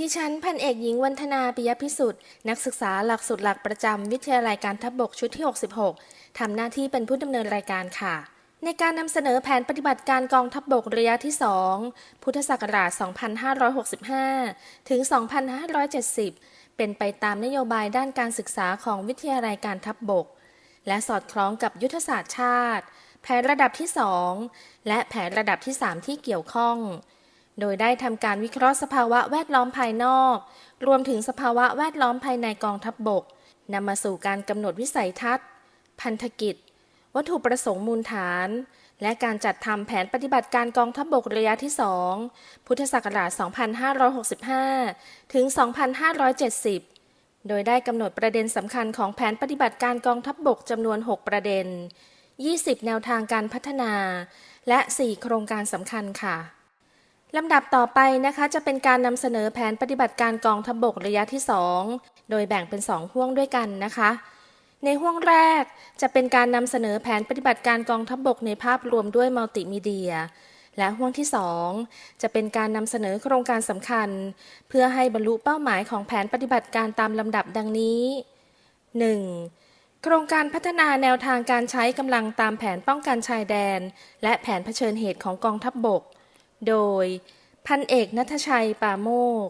ดิฉันพันเอกหญิงวันธนาปิยพิสุทธิ์นักศึกษาหลักสูตรหลักประจำวิทยาลัยการทัพบบกชุดที่ 66 ทำหน้าที่เป็นผู้ดำเนินรายการค่ะ ในการนำเสนอแผนปฏิบัติการกองทัพบบกระยะที่ 2 พุทธศักราช 2565 ถึง 2570 เป็นไปตามนโยบายด้านการศึกษาของวิทยาลัยการทัพบบก และสอดคล้องกับยุทธศาสตร์ชาติ แผนระดับที่ 2 และแผนระดับที่ 3 ที่เกี่ยวข้อง โดยได้ทำการวิเคราะห์สภาวะแวดล้อมภายนอก รวมถึงสภาวะแวดล้อมภายในกองทัพบบกนำมาสู่การกำหนดวิสัยทัศน์ พันธกิจ วัตถุประสงค์มูลฐาน และการจัดทำแผนปฏิบัติการกองทัพบบกระยะที่ 2 พุทธศักราช 2565 ถึง 2570 โดยได้กำหนดประเด็นสำคัญของแผนปฏิบัติการกองทัพบบกจำนวน 6 ประเด็น 20 แนวทางการพัฒนา และ 4 โครงการสำคัญค่ะ ลำดับต่อไปนะคะจะเป็นการนำเสนอแผนปฏิบัติการกองทัพบกระยะที่ 2 โดยแบ่งเป็น 2 ห่วงด้วยกันนะคะ ในห่วงแรกจะเป็นการนำเสนอแผนปฏิบัติการกองทัพบบกในภาพรวมด้วยมัลติมีเดีย และห่วงที่ 2 จะเป็นการนำเสนอโครงการสำคัญ เพื่อให้บรรลุเป้าหมายของแผนปฏิบัติการตามลำดับดังนี้ 1. โครงการพัฒนาแนวทางการใช้กำลังตามแผนป้องกันชายแดน และแผนเผชิญเหตุของกองทัพบบก โดย พันเอกนัทชัยป่าโมก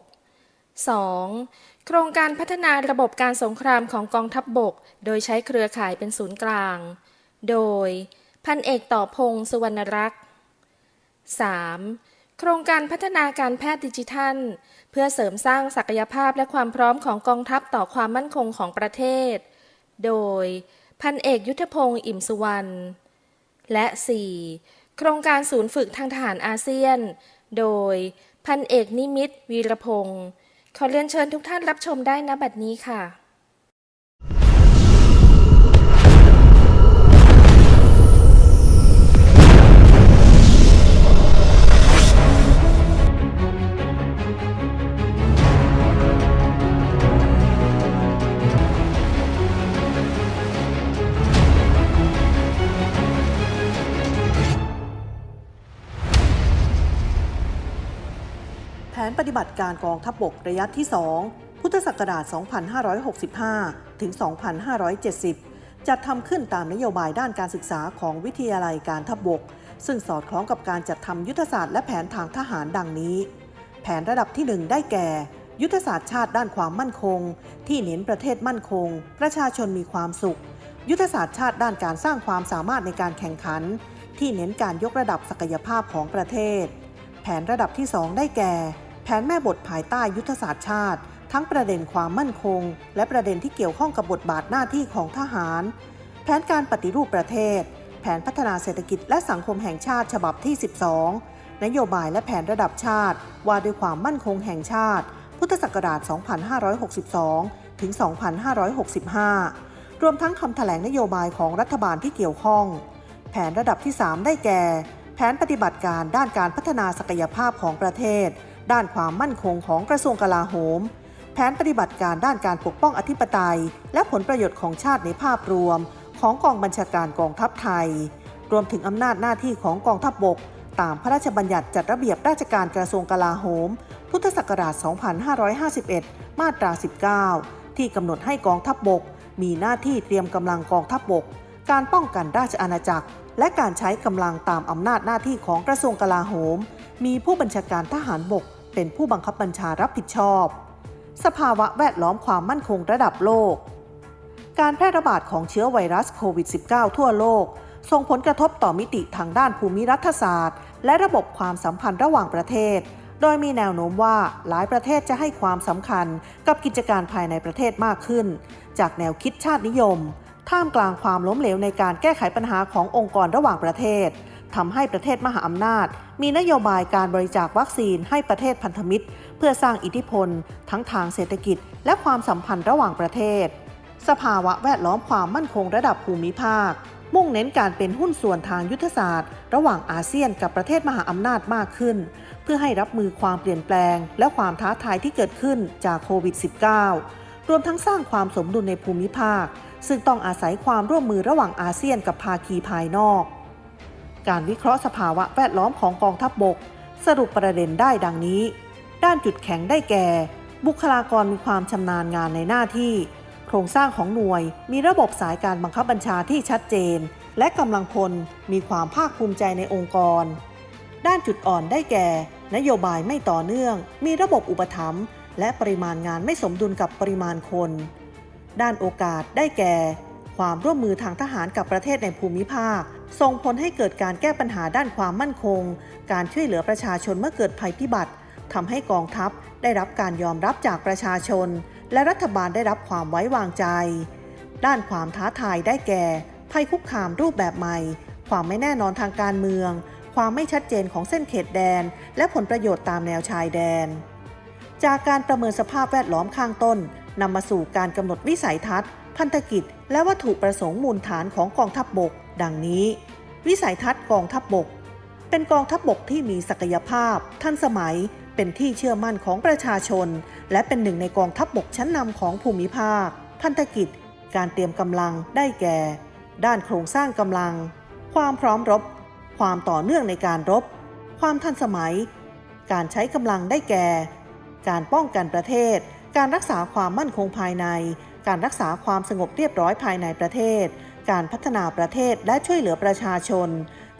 2. โครงการพัฒนาระบบการสงครามของกองทัพบบก โดยใช้เครือข่ายเป็นศูนย์กลาง โดย พันเอกต่อพงศ์สุวรรณรักษ์ 3. โครงการพัฒนาการแพทย์ดิจิทัล เพื่อเสริมสร้างศักยภาพและความพร้อมของกองทัพต่อความมั่นคงของประเทศ โดย พันเอกยุทธพงศ์อิ่มสุวรรณ และ 4. โครงการศูนย์ฝึกทางทหารอาเซียน โดยพันเอกนิมิตวีรพงศ์ขอเรียนเชิญทุกท่านรับชมได้นะบัดนี้ค่ะ ปฏิบัติการกองทัพบบกระยะที่ 2 พุทธศักราช 2565 ถึง 2570 จัดทำขึ้นตามนโยบายด้านการศึกษาของวิทยาลัยการทัพบบก ซึ่งสอดคล้องกับการจัดทำยุทธศาสตร์และแผนทางทหารดังนี้ แผนระดับที่ 1 ได้แก่ ยุทธศาสตร์ชาติด้านความมั่นคง ที่เน้นประเทศมั่นคง ประชาชนมีความสุข ยุทธศาสตร์ชาติด้านการสร้างความสามารถในการแข่งขัน ที่เน้นการยกระดับศักยภาพของประเทศ แผนระดับที่ 2 ได้แก่ แผนแม่บทภายใต้ยุทธศาสตร์ชาติ ทั้งประเด็นความมั่นคง และประเด็นที่เกี่ยวข้องกับบทบาทหน้าที่ของทหาร แผนการปฏิรูปประเทศ แผนพัฒนาเศรษฐกิจและสังคมแห่งชาติฉบับที่ 12 นโยบายและแผนระดับชาติ ว่าด้วยความมั่นคงแห่งชาติ พุทธศักราช 2562 ถึง 2565 รวมทั้งคำแถลงนโยบายของรัฐบาลที่เกี่ยวข้อง แผนระดับที่ 3 ได้แก่ แผนปฏิบัติการด้านการพัฒนาศักยภาพของประเทศ ด้านความมั่นคงของกระทรวงกลาโหม แผนปฏิบัติการด้านการปกป้องอธิปไตย และผลประโยชน์ของชาติในภาพรวม ของกองบัญชาการกองทัพไทย รวมถึงอำนาจหน้าที่ของกองทัพบบก ตามพระราชบัญญัติจัดระเบียบราชการกระทรวงกลาโหม พุทธศักราช 2551 มาตรา 19 ที่กำหนดให้กองทัพบบก มีหน้าที่เตรียมกำลังกองทัพบบก การป้องกันราชอาณาจักร และการใช้กำลังตามอำนาจหน้าที่ของกระทรวงกลาโหม มีผู้บัญชาการทหารบก เป็นผู้บังคับบัญชารับผิดชอบ สภาวะแวดล้อมความมั่นคงระดับโลก การแพร่ระบาดของเชื้อไวรัสโควิด -19 ทั่วโลก ส่งผลกระทบต่อมิติทางด้านภูมิรัฐศาสตร์ และระบบความสัมพันธ์ระหว่างประเทศ โดยมีแนวโน้มว่าหลายประเทศจะให้ความสำคัญกับกิจการภายในประเทศมากขึ้น จากแนวคิดชาตินิยมท่ามกลางความล้มเหลวในการแก้ไขปัญหาขององค์กรระหว่างประเทศทำให้ประเทศมหาอำนาจ มีนโยบายการบริจาควัคซีนให้ประเทศพันธมิตร เพื่อสร้างอิทธิพล ทั้งทางเศรษฐกิจ และความสัมพันธ์ระหว่างประเทศ สภาวะแวดล้อมความมั่นคงระดับภูมิภาค มุ่งเน้นการเป็นหุ้นส่วนทางยุทธศาสตร์ ระหว่างอาเซียนกับประเทศมหาอำนาจมากขึ้น เพื่อให้รับมือความเปลี่ยนแปลง และความท้าทายที่เกิดขึ้นจากโควิด -19 รวมทั้งสร้างความสมดุลในภูมิภาค ซึ่งต้องอาศัยความร่วมมือระหว่างอาเซียนกับภาคีภายนอก การวิเคราะห์สภาวะแวดล้อมของกองทัพบบก สรุปประเด็นได้ดังนี้ ด้านจุดแข็งได้แก่ บุคลากรมีความชำนาญงานในหน้าที่ โครงสร้างของหน่วย มีระบบสายการบังคับบัญชาที่ชัดเจน และกำลังพลมีความภาคภูมิใจในองค์กร ด้านจุดอ่อนได้แก่ นโยบายไม่ต่อเนื่อง มีระบบอุปถัมภ์และปริมาณงานไม่สมดุลกับปริมาณคน ด้านโอกาสได้แก่ ความร่วมมือทางทหารกับประเทศในภูมิภาค ส่งผลให้เกิดการแก้ปัญหาด้านความมั่นคง การช่วยเหลือประชาชนเมื่อเกิดภัยพิบัติทำให้กองทัพได้รับการยอมรับจากประชาชน และรัฐบาลได้รับความไว้วางใจ ด้านความท้าทายได้แก่ ภัยคุกคามรูปแบบใหม่ ความไม่แน่นอนทางการเมือง ความไม่ชัดเจนของเส้นเขตแดน และผลประโยชน์ตามแนวชายแดน จากการประเมินสภาพแวดล้อมข้างต้นนำมาสู่การกำหนดวิสัยทัศน์ พันธกิจ และวัตถุประสงค์มูลฐานของกองทัพบบก ดังนี้ วิสัยทัศน์กองทัพบบก เป็นกองทัพบบกที่มีศักยภาพ ทันสมัยเป็นที่เชื่อมั่นของประชาชน และเป็นหนึ่งในกองทัพบบกชั้นนำของภูมิภาค พันธกิจ การเตรียมกำลังได้แก่ ด้านโครงสร้างกำลัง ความพร้อมรบ ความต่อเนื่องในการรบ ความทันสมัย การใช้กำลังได้แก่ การป้องกันประเทศ การรักษาความมั่นคงภายใน การรักษาความสงบเรียบร้อยภายในประเทศ การพัฒนาประเทศและช่วยเหลือประชาชน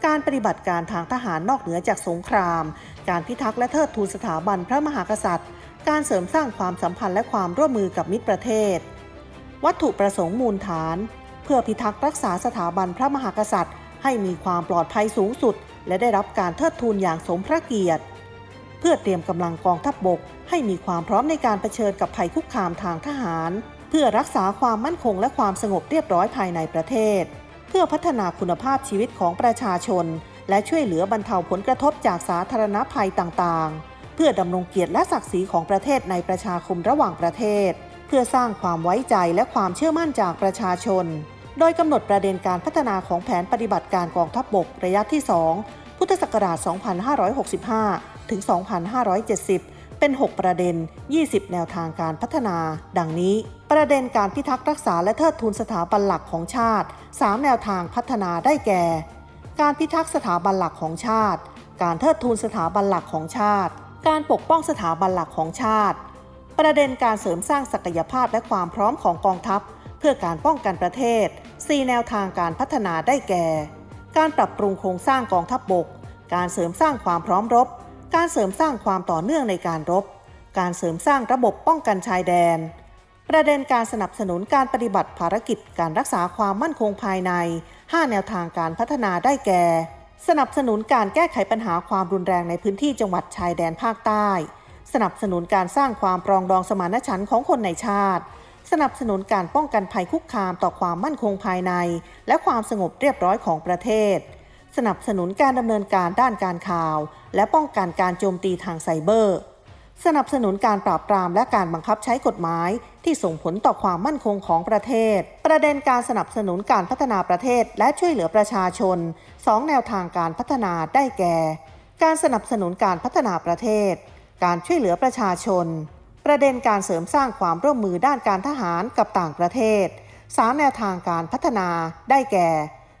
การปฏิบัติการทางทหารนอกเหนือจากสงคราม การพิทักษ์และเทิดทูนสถาบันพระมหากษัตริย์ การเสริมสร้างความสัมพันธ์และความร่วมมือกับมิตรประเทศ วัตถุประสงค์มูลฐาน เพื่อพิทักษ์รักษาสถาบันพระมหากษัตริย์ ให้มีความปลอดภัยสูงสุด และได้รับการเทิดทูนอย่างสมพระเกียรติ เพื่อเตรียมกำลังกองทัพบบก ให้มีความพร้อมในการเผชิญกับภัยคุกคามทางทหาร พื่อรักษาความมั่นคงและความสงบเรียบร้อยภายในประเทศ เพื่อพัฒนาคุณภาพชีวิตของประชาชน และช่วยเหลือบรรเทาผลกระทบจากสาธารณภัยต่างๆ เพื่อดำรงเกียรติและศักดิ์ศรีของประเทศในประชาคมระหว่างประเทศ เพื่อสร้างความไว้ใจและความเชื่อมั่นจากประชาชน โดยกำหนดประเด็นการพัฒนาของแผนปฏิบัติการกองทัพบบกระยะที่ 2 พุทธศักราช 2565 ถึง 2570 เป็น 6 ประเด็น 20 แนวทางการพัฒนา ดังนี้ ประเด็นการพิทักษ์รักษาและเทิดทูนสถาบันหลักของชาติ 3 แนวทางพัฒนาได้แก่ การพิทักษ์สถาบันหลักของชาติ การเทิดทูนสถาบันหลักของชาติ การปกป้องสถาบันหลักของชาติ ประเด็นการเสริมสร้างศักยภาพและความพร้อมของกองทัพ เพื่อการป้องกันประเทศ 4 แนวทางการพัฒนาได้แก่ การปรับปรุงโครงสร้างกองทัพบบก การเสริมสร้างความพร้อมรบ การเสริมสร้างความต่อเนื่องในการรบ การเสริมสร้างระบบป้องกันชายแดน ประเด็นการสนับสนุนการปฏิบัติภารกิจการรักษาความมั่นคงภายใน 5 แนวทางการพัฒนาได้แก่ สนับสนุนการแก้ไขปัญหาความรุนแรงในพื้นที่จังหวัดชายแดนภาคใต้ สนับสนุนการสร้างความปรองดองสมานฉันท์ของคนในชาติ สนับสนุนการป้องกันภัยคุกคามต่อความมั่นคงภายใน และความสงบเรียบร้อยของประเทศ สนับสนุนการดำเนินการด้านการข่าว และป้องกันการโจมตีทางไซเบอร์ สนับสนุนการปราบปรามและการบังคับใช้กฎหมาย ที่ส่งผลต่อความมั่นคงของประเทศ ประเด็นการสนับสนุนการพัฒนาประเทศและช่วยเหลือประชาชน 2 แนวทางการพัฒนาได้แก่ การสนับสนุนการพัฒนาประเทศ การช่วยเหลือประชาชน ประเด็นการเสริมสร้างความร่วมมือด้านการทหารกับต่างประเทศ 3 แนวทางการพัฒนาได้แก่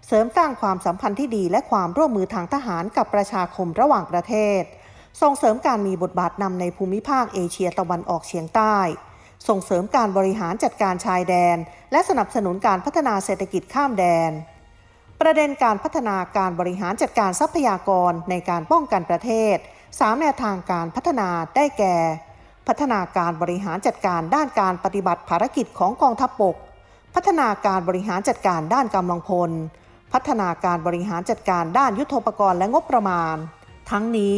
เสริมสร้างความสัมพันธ์ที่ดีและความร่วมมือทางทหารกับประชาคมระหว่างประเทศ ส่งเสริมการมีบทบาทนำในภูมิภาคเอเชียตะวันออกเฉียงใต้ ส่งเสริมการบริหารจัดการชายแดน และสนับสนุนการพัฒนาเศรษฐกิจข้ามแดน ประเด็นการพัฒนาการบริหารจัดการทรัพยากรในการป้องกันประเทศ 3 แนวทางการพัฒนาได้แก่ พัฒนาการบริหารจัดการด้านการปฏิบัติภารกิจของกองทัพบก พัฒนาการบริหารจัดการด้านกำลังพล พัฒนาการบริหารจัดการด้านยุทโธปกรณ์และงบประมาณ ทั้งนี้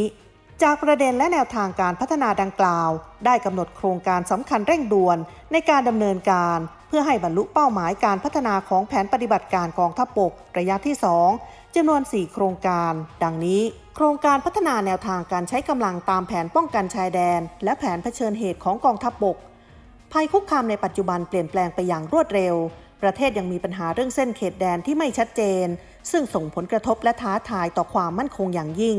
จากประเด็นและแนวทางการพัฒนาดังกล่าว ได้กำหนดโครงการสำคัญเร่งด่วนในการดำเนินการ เพื่อให้บรรลุเป้าหมายการพัฒนาของแผนปฏิบัติการกองทัพบกระยะที่ 2จำนวน 4 โครงการ ดังนี้ โครงการพัฒนาแนวทางการใช้กำลังตามแผนป้องกันชายแดน และแผนเผชิญเหตุของกองทัพบก ภัยคุกคามในปัจจุบันเปลี่ยนแปลงไปอย่างรวดเร็ว ประเทศยังมีปัญหาเรื่องเส้นเขตแดนที่ไม่ชัดเจน ซึ่งส่งผลกระทบและท้าทายต่อความมั่นคงอย่างยิ่ง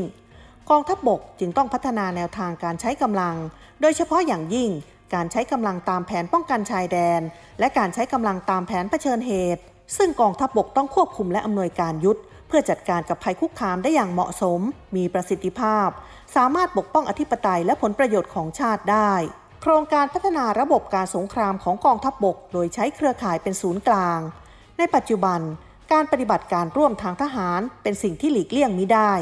กองทัพบบกจึงต้องพัฒนาแนวทางการใช้กำลัง โดยเฉพาะอย่างยิ่งการใช้กำลังตามแผนป้องกันชายแดน และการใช้กำลังตามแผนเผชิญเหตุ ซึ่งกองทัพบบกต้องควบคุมและอำนวยการยุทธเพื่อจัดการกับภัยคุกคามได้อย่างเหมาะสม มีประสิทธิภาพ สามารถปกป้องอธิปไตยและผลประโยชน์ของชาติได้ โครงการพัฒนาระบบการสงครามของกองทัพบบก โดยใช้เครือข่ายเป็นศูนย์กลาง ในปัจจุบัน การปฏิบัติการร่วมทางทหารเป็นสิ่งที่หลีกเลี่ยงมิได้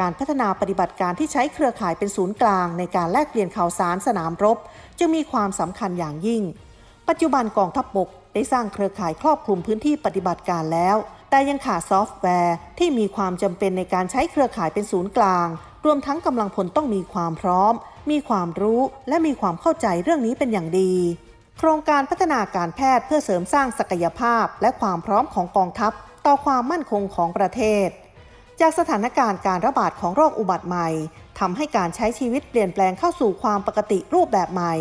การพัฒนาปฏิบัติการที่ใช้เครือข่ายเป็นศูนย์กลางในการแลกเปลี่ยนข่าวสารสนามรบ จึงมีความสำคัญอย่างยิ่ง ปัจจุบันกองทัพบบกได้สร้างเครือข่ายครอบคลุมพื้นที่ปฏิบัติการแล้ว แต่ยังขาดซอฟต์แวร์ที่มีความจำเป็นในการใช้เครือข่ายเป็นศูนย์กลาง รวมทั้งกำลังพลต้องมีความพร้อม มีความรู้และมีความเข้าใจเรื่องนี้เป็นอย่างดี โครงการพัฒนาการแพทย์เพื่อเสริมสร้างศักยภาพ และความพร้อมของกองทัพ ต่อความมั่นคงของประเทศ จากสถานการณ์การระบาดของโรคอุบัติใหม่ทำให้การใช้ชีวิตเปลี่ยนแปลงเข้าสู่ความปกติรูปแบบใหม่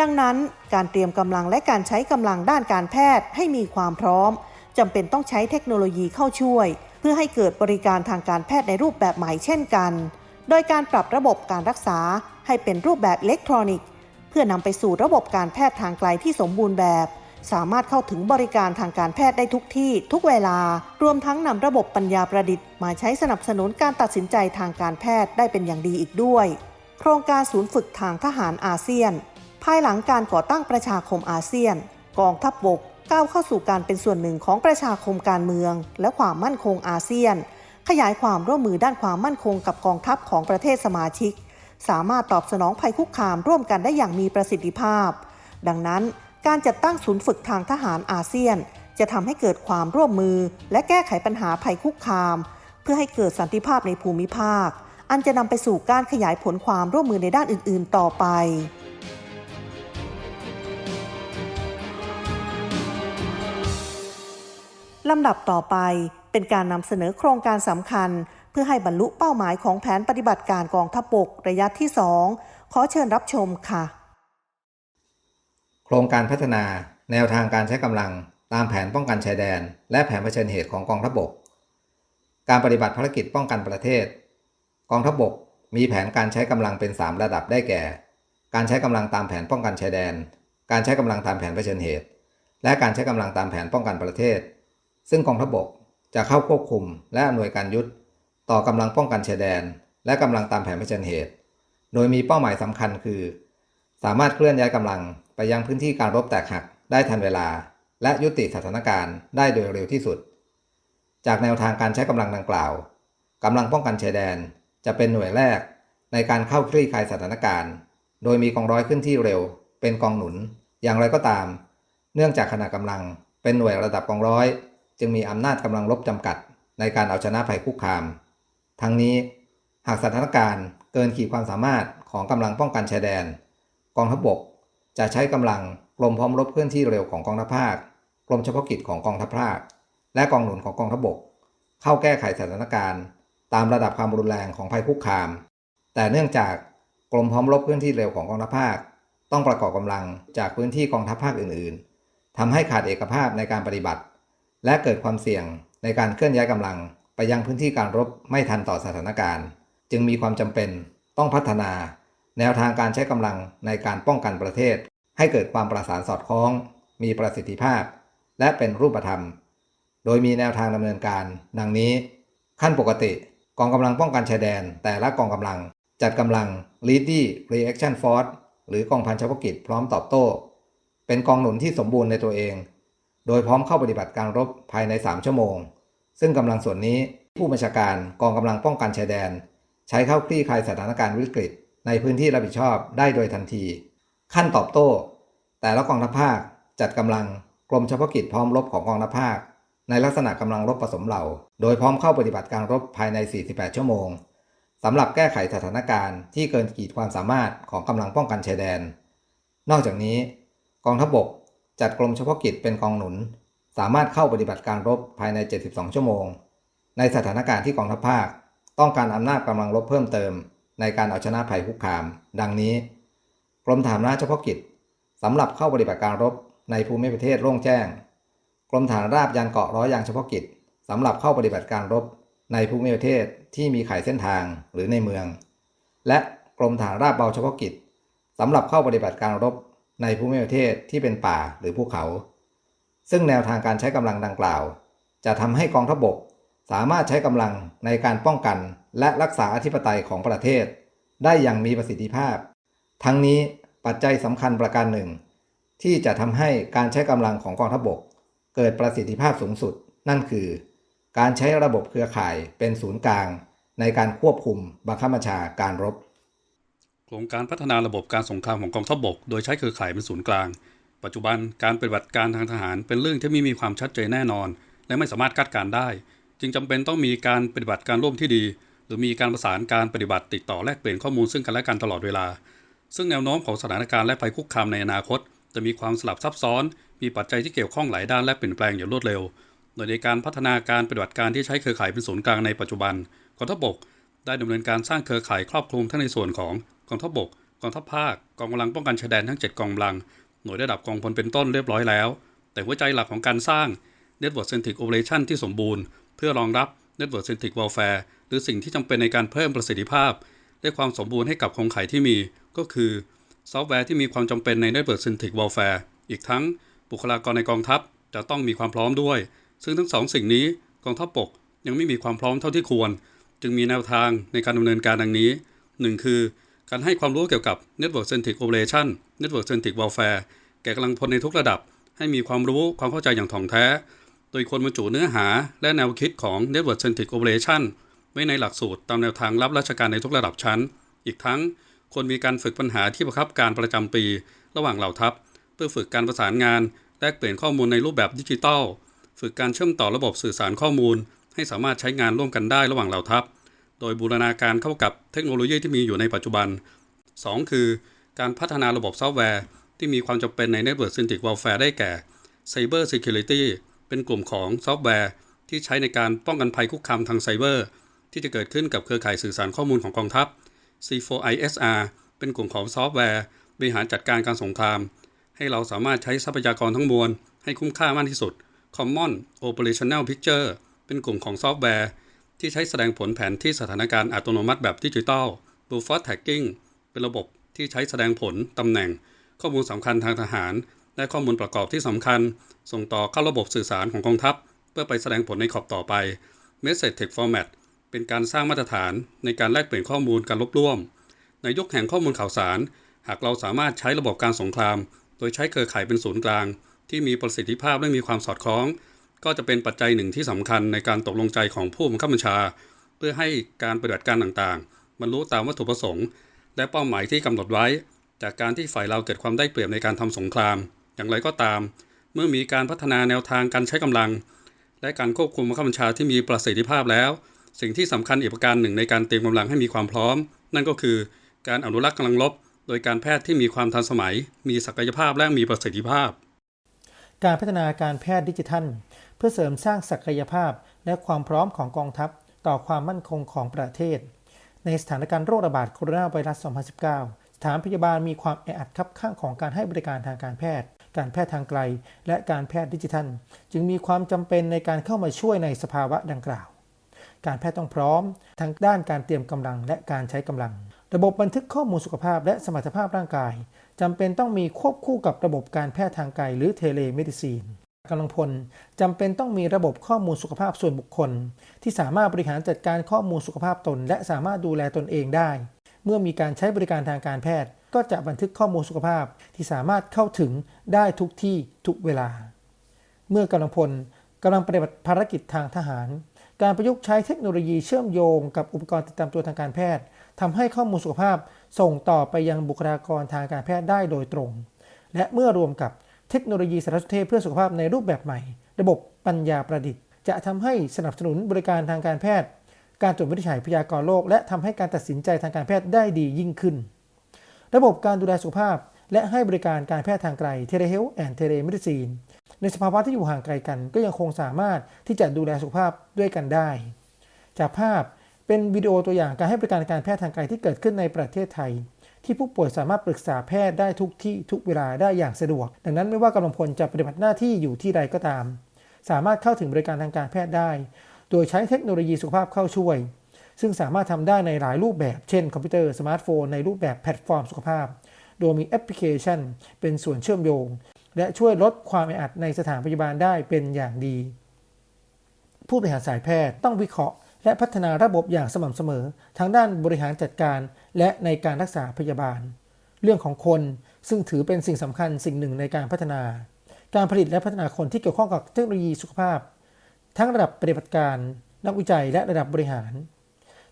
ดังนั้น การเตรียมกำลังและการใช้กำลังด้านการแพทย์ให้มีความพร้อมจำเป็นต้องใช้เทคโนโลยีเข้าช่วย เพื่อให้เกิดบริการทางการแพทย์ในรูปแบบใหม่เช่นกัน โดยการปรับระบบการรักษาให้เป็นรูปแบบอิเล็กทรอนิกส์ เพื่อนำไปสู่ระบบการแพทย์ทางไกลที่สมบูรณ์แบบ สามารถเข้าถึงบริการทางการแพทย์ได้ทุกที่ ทุกเวลา รวมทั้งนำระบบปัญญาประดิษฐ์ มาใช้สนับสนุนการตัดสินใจทางการแพทย์ได้เป็นอย่างดีอีกด้วย โครงการศูนย์ฝึกทางทหารอาเซียน ภายหลังการก่อตั้งประชาคมอาเซียน กองทัพบบกก้าวเข้าสู่การเป็นส่วนหนึ่งของประชาคมการเมือง และความมั่นคงอาเซียน ขยายความร่วมมือด้านความมั่นคงกับกองทัพของประเทศสมาชิก สามารถตอบสนองภัยคุกคามร่วมกันได้อย่างมีประสิทธิภาพ ดังนั้น การจัดตั้งศูนย์ฝึกทางทหารอาเซียน จะทำให้เกิดความร่วมมือ และแก้ไขปัญหาภัยคุกคาม เพื่อให้เกิดสันติภาพในภูมิภาค อันจะนำไปสู่การขยายผลความร่วมมือในด้านอื่น ๆ ต่อไปลำดับต่อไปเป็นการนำเสนอโครงการสำคัญ เพื่อให้บรรลุเป้าหมายของแผนปฏิบัติการกองทัพบกระยะที่ 2 ขอเชิญรับชมค่ะ ครงการพัฒนาแนวทางการใช้กำลังตามแผนป้องกันชายแดน และแผนเผชิญเหตุของกองทัพบก การปฏิบัติภารกิจป้องกันประเทศ กองทัพบกมีแผนการใช้กำลังเป็น 3 ระดับได้แก่ การใช้กำลังตามแผนป้องกันชายแดน การใช้กำลังตามแผนเผชิญเหตุ และการใช้กำลังตามแผนป้องกันประเทศ ซึ่งกองทัพบกจะเข้าควบคุม และอำนวยการยุทธต่อกำลังป้องกันชายแดน และกำลังตามแผนเผชิญเหตุ โดยมีเป้าหมายสำคัญคือ สามารถเคลื่อนย้ายกำลัง ไปยังพื้นที่การรบแตกหักได้ทันเวลา และยุติสถานการณ์ได้โดยเร็วที่สุด จากแนวทางการใช้กำลังดังกล่าวกำลังป้องกันชายแดนจะเป็นหน่วยแรกในการเข้าคลี่คลายสถานการณ์ โดยมีกองร้อยขึ้นที่เร็ว เป็นกองหนุน อย่างไรก็ตาม เนื่องจากขนาดกำลังเป็นหน่วยระดับกองร้อย จึงมีอำนาจกำลังรบจำกัด ในการเอาชนะภัยคุกคาม ทั้งนี้หากสถานการณ์เกินขีดความสามารถของกำลังป้องกันชายแดน กองทัพบก จะใช้กำลังกรมพร้อมรบเคลื่อนที่เร็วของกองทัพภาคกรมเฉพาะกิจของกองทัพภาค และกองหนุนของกองทัพบก เข้าแก้ไขสถานการณ์ ตามระดับความรุนแรงของภัยคุกคาม แต่เนื่องจากกรมพร้อมรบเคลื่อนที่เร็วของกองทัพภาค ต้องประกอบกำลังจากพื้นที่กองทัพภาคอื่น ๆทำให้ขาดเอกภาพในการปฏิบัติ และเกิดความเสี่ยงในการเคลื่อนย้ายกำลังไปยังพื้นที่การรบไม่ทันต่อสถานการณ์ จึงมีความจำเป็นต้องพัฒนา แนวทางการใช้กำลังในการป้องกันประเทศ ให้เกิดความประสานสอดคล้อง มีประสิทธิภาพ และเป็นรูปธรรม โดยมีแนวทางดำเนินการ ดังนี้ ขั้นปกติ กองกำลังป้องกันชายแดน แต่ละกองกำลัง จัดกำลัง Leady Reaction Force หรือกองพันเฉพาะกิจพร้อมตอบโต้ เป็นกองหนุนที่สมบูรณ์ในตัวเอง โดยพร้อมเข้าปฏิบัติการรบภายใน 3 ชั่วโมง ซึ่งกำลังส่วนนี้ผู้บัญชาการกองกำลังป้องกันชายแดน ใช้เข้าคลี่คลายสถานการณ์วิกฤต ในพื้นที่รับผิดชอบได้โดยทันที ขั้นตอบโต้ แต่ละกองทัพภาคจัดกำลังกรมเฉพาะกิจพร้อมรบของกองทัพภาค ในลักษณะกำลังรบผสมเหล่า โดยพร้อมเข้าปฏิบัติการรบภายใน 48 ชั่วโมงสำหรับแก้ไขสถานการณ์ที่เกินขีดความสามารถของกำลังป้องกันชายแดน นอกจากนี้ กองทัพบกจัดกรมเฉพาะกิจเป็นกองหนุน สามารถเข้าปฏิบัติการรบภายใน 72 ชั่วโมง ในสถานการณ์ที่กองทัพภาค ต้องการอำนาจกำลังรบเพิ่มเติม ในการเอาชนะภัยคุกคาม ดังนี้ กรมฐานราบเฉพาะกิจสำหรับเข้าปฏิบัติการรบในภูมิประเทศโล่งแจ้ง กรมฐานราบยานเกาะร้อยยางเฉพาะกิจสำหรับเข้าปฏิบัติการรบในภูมิประเทศที่มีไขเส้นทางหรือในเมือง และกรมฐานราบเบาเฉพาะกิจสำหรับเข้าปฏิบัติการรบในภูมิประเทศที่เป็นป่าหรือภูเขา ซึ่งแนวทางการใช้กำลังดังกล่าว จะทำให้กองทัพบก สามารถใช้กำลังในการป้องกันและรักษาอธิปไตยของประเทศ ได้อย่างมีประสิทธิภาพ ทั้งนี้ปัจจัยสำคัญประการหนึ่ง ที่จะทำให้การใช้กำลังของกองทัพบก เกิดประสิทธิภาพสูงสุด นั่นคือ การใช้ระบบเครือข่ายเป็นศูนย์กลาง ในการควบคุมบังคับบัญชาการรบโครงการพัฒนาระบบการสงครามของกองทัพบก โดยใช้เครือข่ายเป็นศูนย์กลาง ปัจจุบันการปฏิบัติการทางทหารเป็นเรื่องที่ไม่มีความชัดเจนแน่นอน และไม่สามารถคาดการได้ จึงจำเป็นต้องมีการปฏิบัติการร่วมที่ดี หรือมีการประสานการปฏิบัติติดต่อแลกเปลี่ยนข้อมูลซึ่งกันและกันตลอดเวลา ซึ่งแนวโน้มของสถานการณ์และภัยคุกคามในอนาคต จะมีความสลับซับซ้อน มีปัจจัยที่เกี่ยวข้องหลายด้านและเปลี่ยนแปลงอย่างรวดเร็ว โดยในการพัฒนาการปฏิบัติการที่ใช้เครือข่ายเป็นศูนย์กลางในปัจจุบันกองทัพบก ได้ดำเนินการสร้างเครือข่ายครอบคลุมทั้งในส่วนของกองทัพบกกองทัพภาคกองกำลังป้องกันชายแดนทั้ง 7 กองกำลัง หน่วยระดับกองพลเป็นต้นเรียบร้อยแล้ว แต่หัวใจหลักของการสร้าง Network Centric Operation ที่สมบูรณ์ พื่อรองรับ Network Centric Warfare หรือสิ่งที่จำเป็นในการเพิ่มประสิทธิภาพ และความสมบูรณ์ให้กับโครงข่ายที่มี ก็คือซอฟต์แวร์ที่มีความจำเป็นใน Network Centric Warfare อีกทั้งบุคลากรในกองทัพจะต้องมีความพร้อมด้วย ซึ่งทั้งสองสิ่งนี้กองทัพบกยังไม่มีความพร้อมเท่าที่ควร จึงมีแนวทางในการดำเนินการดังนี้ 1 คือ การให้ความรู้เกี่ยวกับ Network Centric Operation Network Centric Warfare แก่กำลังพลในทุกระดับ ให้มีความรู้ความเข้าใจอย่างถ่องแท้ โดยควรบรรจุเนื้อหาและแนวคิดของ Network Centric Operation ไว้ในหลักสูตรตามแนวทางรับราชการในทุกระดับชั้น อีกทั้งควรมีการฝึกปัญหาที่ประคับการประจำปี ระหว่างเหล่าทัพ เพื่อฝึกการประสานงานแลกเปลี่ยนข้อมูลในรูปแบบดิจิทัล ฝึกการเชื่อมต่อระบบสื่อสารข้อมูล ให้สามารถใช้งานร่วมกันได้ระหว่างเหล่าทัพ โดยบูรณาการเข้ากับเทคโนโลยีที่มีอยู่ในปัจจุบัน 2 คือ การพัฒนาระบบซอฟต์แวร์ ที่มีความจำเป็นใน Network Centric Warfare ได้แก่ Cyber Security เป็นกลุ่มของซอฟต์แวร์ที่ใช้ในการป้องกันภัยคุกคามทางไซเบอร์ ที่จะเกิดขึ้นกับเครือข่ายสื่อสารข้อมูลของกองทัพ C4ISR เป็นกลุ่มของซอฟต์แวร์บริหารจัดการการสงคราม ให้เราสามารถใช้ทรัพยากรทั้งมวล ให้คุ้มค่ามากที่สุด Common Operational Picture เป็นกลุ่มของซอฟต์แวร์ ที่ใช้แสดงผลแผนที่สถานการณ์อัตโนมัติแบบดิจิทัล Blue Force Tagging เป็นระบบที่ใช้แสดงผลตำแหน่ง ข้อมูลสำคัญทางทหาร และข้อมูลประกอบที่สำคัญ ส่งต่อเข้าระบบสื่อสารของกองทัพ เพื่อไปแสดงผลในขอบต่อไป Message Text Format เป็นการสร้างมาตรฐานในการแลกเปลี่ยนข้อมูลการลบร่วม ในยุคแห่งข้อมูลข่าวสาร หากเราสามารถใช้ระบบการสงคราม โดยใช้เครือข่ายเป็นศูนย์กลาง ที่มีประสิทธิภาพและมีความสอดคล้อง ก็จะเป็นปัจจัยหนึ่งที่สำคัญในการตกลงใจของผู้บังคับบัญชา เพื่อให้การปฏิบัติการต่างๆบรรลุตามวัตถุประสงค์ และเป้าหมายที่กำหนดไว้ จากการที่ฝ่ายเราเกิดความได้เปรียบในการทำสงคราม อย่างไรก็ตาม เมื่อมีการพัฒนาแนวทางการใช้กำลัง และการควบคุมบังคับบัญชาที่มีประสิทธิภาพแล้ว สิ่งที่สำคัญอีกประการหนึ่งในการเตรียมกำลังให้มีความพร้อม นั่นก็คือการอนุรักษ์กำลังรบโดยการแพทย์ที่มีความทันสมัย มีศักยภาพและมีประสิทธิภาพ การพัฒนาการแพทย์ดิจิทัล เพื่อเสริมสร้างศักยภาพและความพร้อมของกองทัพต่อความมั่นคงของประเทศ ในสถานการณ์โรคระบาดโคโรนาไวรัส 2019 สถานพยาบาลมีความแออัดคับข้างของการให้บริการทางการแพทย์ การแพทย์ทางไกล และการแพทย์ดิจิทัล จึงมีความจำเป็นในการเข้ามาช่วยในสภาวะดังกล่าว การแพทย์ต้องพร้อมทั้งด้านการเตรียมกำลังและการใช้กำลัง ระบบบันทึกข้อมูลสุขภาพและสมรรถภาพร่างกายจำเป็นต้องมีควบคู่กับระบบการแพทย์ทางไกลหรือเทเลเมดิซีนกำลังพลจำเป็นต้องมีระบบข้อมูลสุขภาพส่วนบุคคล ที่สามารถบริหารจัดการข้อมูลสุขภาพตน และสามารถดูแลตนเองได้ เมื่อมีการใช้บริการทางการแพทย์ ก็จะบันทึกข้อมูลสุขภาพที่สามารถเข้าถึงได้ทุกที่ทุกเวลา เมื่อกำลังพลกำลังปฏิบัติภารกิจทางทหาร การประยุกต์ใช้เทคโนโลยีเชื่อมโยงกับอุปกรณ์ติดตามตัวทางการแพทย์ทำให้ข้อมูลสุขภาพส่งต่อไปยังบุคลากรทางการแพทย์ได้โดยตรง และเมื่อรวมกับเทคโนโลยีสารสนเทศเพื่อสุขภาพในรูปแบบใหม่ ระบบปัญญาประดิษฐ์ จะทำให้สนับสนุนบริการทางการแพทย์ การตรวจวินิจฉัยพยากรณ์โรคและทำให้การตัดสินใจทางการแพทย์ได้ดียิ่งขึ้น ระบบการดูแลสุขภาพ และให้บริการการแพทย์ทางไกล Telehealth and Telemedicine ในสภาวะที่อยู่ห่างไกลกัน ก็ยังคงสามารถที่จะดูแลสุขภาพด้วยกันได้ จากภาพเป็นวิดีโอตัวอย่างการให้บริการการแพทย์ทางไกลที่เกิดขึ้นในประเทศไทย ที่ผู้ป่วยสามารถปรึกษาแพทย์ได้ทุกที่ทุกเวลาได้อย่างสะดวก ดังนั้นไม่ว่ากำลังพลจะปฏิบัติหน้าที่อยู่ที่ใดก็ตาม สามารถเข้าถึงบริการทางการแพทย์ได้ โดยใช้เทคโนโลยีสุขภาพเข้าช่วย ซึ่งสามารถทำได้ในหลายรูปแบบ เช่นคอมพิวเตอร์สมาร์ทโฟนในรูปแบบแพลตฟอร์มสุขภาพ โดยมีแอปพลิเคชัน เป็นส่วนเชื่อมโยง และช่วยลดความแออัดในสถานพยาบาลได้เป็นอย่างดี ผู้บริหารสายแพทย์ต้องวิเคราะห์ และพัฒนาระบบอย่างสม่ำเสมอ ทั้งด้านบริหารจัดการ และในการรักษาพยาบาล เรื่องของคนซึ่งถือเป็นสิ่งสำคัญสิ่งหนึ่งในการพัฒนา การผลิตและพัฒนาคนที่เกี่ยวข้องกับเทคโนโลยีสุขภาพ ทั้งระดับปฏิบัติการ นักวิจัยและระดับบริหาร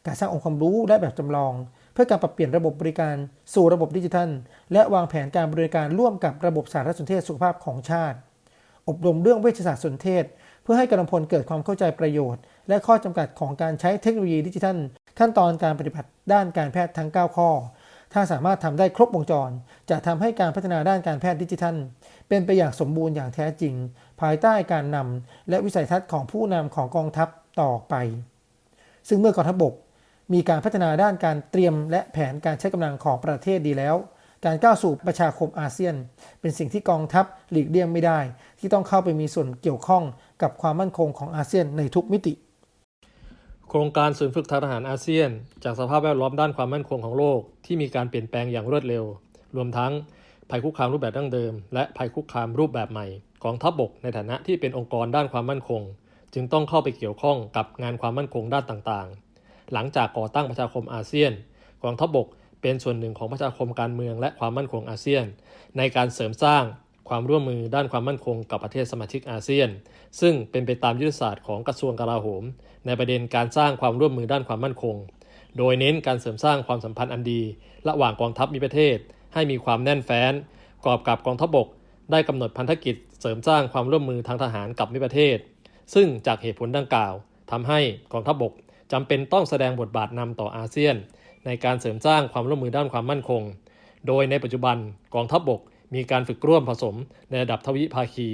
การสร้างองค์ความรู้และแบบจำลอง เพื่อการปรับเปลี่ยนระบบบริการสู่ระบบดิจิทัล และวางแผนการบริการร่วมกับระบบสารสนเทศสุขภาพของชาติ อบรมเรื่องเวชศาสตร์สนเทศ เพื่อให้กำลังพลเกิดความเข้าใจประโยชน์ และข้อจำกัดของการใช้เทคโนโลยีดิจิทัล ขั้นตอนการปฏิบัติด้านการแพทย์ทั้ง 9 ข้อ ถ้าสามารถทำได้ครบวงจร จะทำให้การพัฒนาด้านการแพทย์ดิจิทัล เป็นไปอย่างสมบูรณ์อย่างแท้จริง ภายใต้การนำและวิสัยทัศน์ของผู้นำของกองทัพต่อไป ซึ่งเมื่อกองทัพบก มีการพัฒนาด้านการเตรียมและแผนการใช้กำลังของประเทศดีแล้ว การก้าวสู่ประชาคมอาเซียน เป็นสิ่งที่กองทัพหลีกเลี่ยงไม่ได้ ที่ต้องเข้าไปมีส่วนเกี่ยวข้องกับความมั่นคงของอาเซียนในทุกมิติ โครงการศูนย์ฝึกทหารอาเซียน จากสภาพแวดล้อมด้านความมั่นคงของโลก ที่มีการเปลี่ยนแปลงอย่างรวดเร็ว รวมทั้งภัยคุกคามรูปแบบดั้งเดิม และภัยคุกคามรูปแบบใหม่กองทัพบบกในฐานะที่เป็นองค์กรด้านความมั่นคง จึงต้องเข้าไปเกี่ยวข้องกับงานความมั่นคงด้านต่างๆ หลังจากก่อตั้งประชาคมอาเซียนกองทัพบบกเป็นส่วนหนึ่งของประชาคมการเมืองและความมั่นคงอาเซียน ในการเสริมสร้างความร่วมมือด้านความมั่นคงกับประเทศสมาชิกอาเซียน ซึ่งเป็นไปตามยุทธศาสตร์ของกระทรวงกลาโหม ในประเด็นการสร้างความร่วมมือด้านความมั่นคง โดยเน้นการเสริมสร้างความสัมพันธ์อันดี ระหว่างกองทัพมิประเทศ ให้มีความแน่นแฟ้นกอบกับกองทัพบกได้กำหนดพันธกิจเสริมสร้างความร่วมมือทางทหารกับมิประเทศ ซึ่งจากเหตุผลดังกล่าวทำให้กองทัพบก จำเป็นต้องแสดงบทบาทนำต่ออาเซียน ในการเสริมสร้างความร่วมมือด้านความมั่นคง โดยในปัจจุบันกองทัพบกมีการฝึกร่วมผสมในระดับทวิภาคี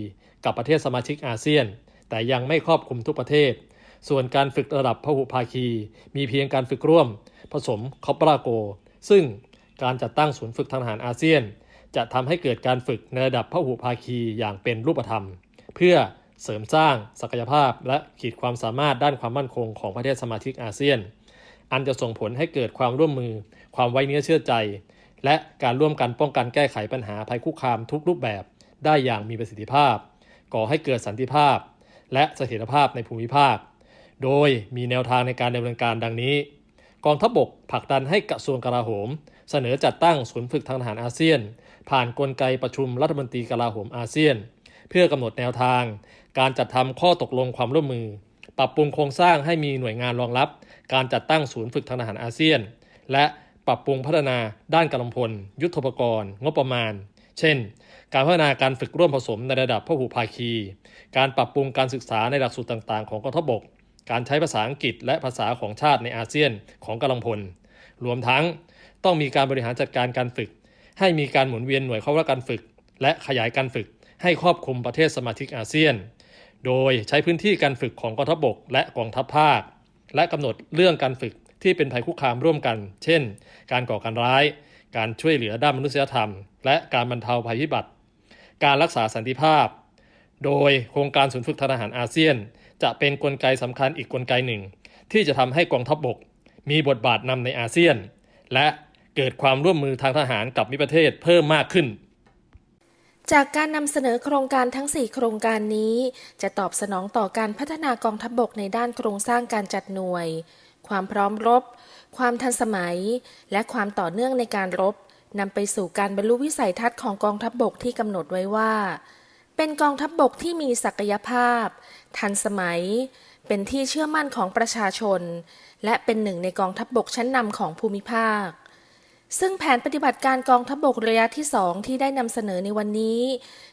กับประเทศสมาชิกอาเซียน แต่ยังไม่ครอบคลุมทุกประเทศ ส่วนการฝึกระดับพหุภาคี มีเพียงการฝึกร่วม ผสมคอปราโก ซึ่งการจัดตั้งศูนย์ฝึกทางทหารอาเซียน จะทำให้เกิดการฝึกในระดับพหุภาคีอย่างเป็นรูปธรรม เพื่อ เสริมสร้างศักยภาพ และขีดความสามารถด้านความมั่นคงของประเทศสมาชิกอาเซียน อันจะส่งผลให้เกิดความร่วมมือ ความไว้เนื้อเชื่อใจ และการร่วมกันป้องกันแก้ไขปัญหาภัยคุกคามทุกรูปแบบได้อย่างมีประสิทธิภาพ ก่อให้เกิดสันติภาพ และเสถียรภาพในภูมิภาค โดยมีแนวทางในการดำเนินการดังนี้ กองทัพบบกผลักดันให้กระทรวงกลาโหม เสนอจัดตั้งศูนย์ฝึกทางทหารอาเซียน ผ่านนกลไกประชุมรัฐมนตรีกลาโหมอาเซียน เพื่อกำหนดแนวทาง การจัดทำข้อตกลงความร่วมมือ ปรับปรุงโครงสร้างให้มีหน่วยงานรองรับ การจัดตั้งศูนย์ฝึกทางทหารอาเซียน และปรับปรุงพัฒนาด้านกำลังพล ยุทธปกรณ์ งบประมาณ เช่น การพัฒนาการฝึกร่วมผสมในระดับพหุภาคี การปรับปรุงการศึกษาในหลักสูตรต่างๆ ของกองทัพบก การใช้ภาษาอังกฤษและภาษาของชาติในอาเซียนของกำลังพล รวมทั้งต้องมีการบริหารจัดการการฝึก ให้มีการหมุนเวียนหน่วยเข้ารับการฝึก และขยายการฝึก ให้ครอบคลุมประเทศสมาชิกอาเซียน โดยใช้พื้นที่การฝึกของกองทัพบกและกองทัพภาค และกำหนดเรื่องการฝึกที่เป็นภัยคุกคามร่วมกัน เช่น การก่อการร้าย การช่วยเหลือด้านมนุษยธรรม และการบรรเทาภัยพิบัติ การรักษาสันติภาพ โดยโครงการศูนย์ฝึกทหารอาเซียน จะเป็นนกลไกสำคัญอีกกลไกหนึ่ง ที่จะทำให้กองทัพบกมีบทบาทนำในอาเซียน และเกิดความร่วมมือทางทหารกับมิตรประเทศเพิ่มมากขึ้น จากการนำเสนอโครงการทั้ง 4 โครงการนี้ จะตอบสนองต่อการพัฒนากองทัพบบกในด้านโครงสร้างการจัดหน่วย ความพร้อมรบ ความทันสมัย และความต่อเนื่องในการรบนำไปสู่การบรรลุวิสัยทัศน์ของกองทัพบบกที่กำหนดไว้ว่า เป็นกองทัพบบกที่มีศักยภาพ ทันสมัย เป็นที่เชื่อมั่นของประชาชน และเป็นหนึ่งในกองทัพบบกชั้นนำของภูมิภาค ซึ่งแผนปฏิบัติการกองทัพบบกระยะที่ 2 ที่ได้นำเสนอในวันนี้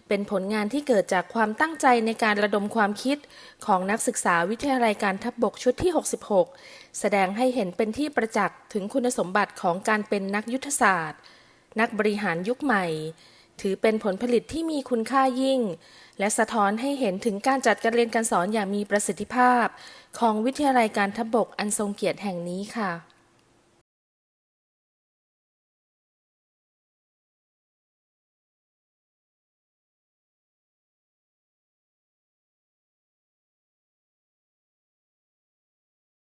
เป็นผลงานที่เกิดจากความตั้งใจในการระดมความคิดของนักศึกษาวิทยาลัยการทัพบบกชุดที่ 66 แสดงให้เห็นเป็นที่ประจักษ์ถึงคุณสมบัติของการเป็นนักยุทธศาสตร์ นักบริหารยุคใหม่ ถือเป็นผลผลิตที่มีคุณค่ายิ่ง และสะท้อนให้เห็นถึงการจัดการเรียนการสอนอย่างมีประสิทธิภาพ ของวิทยาลัยการทัพบบกอันทรงเกียรติแห่งนี้ค่ะ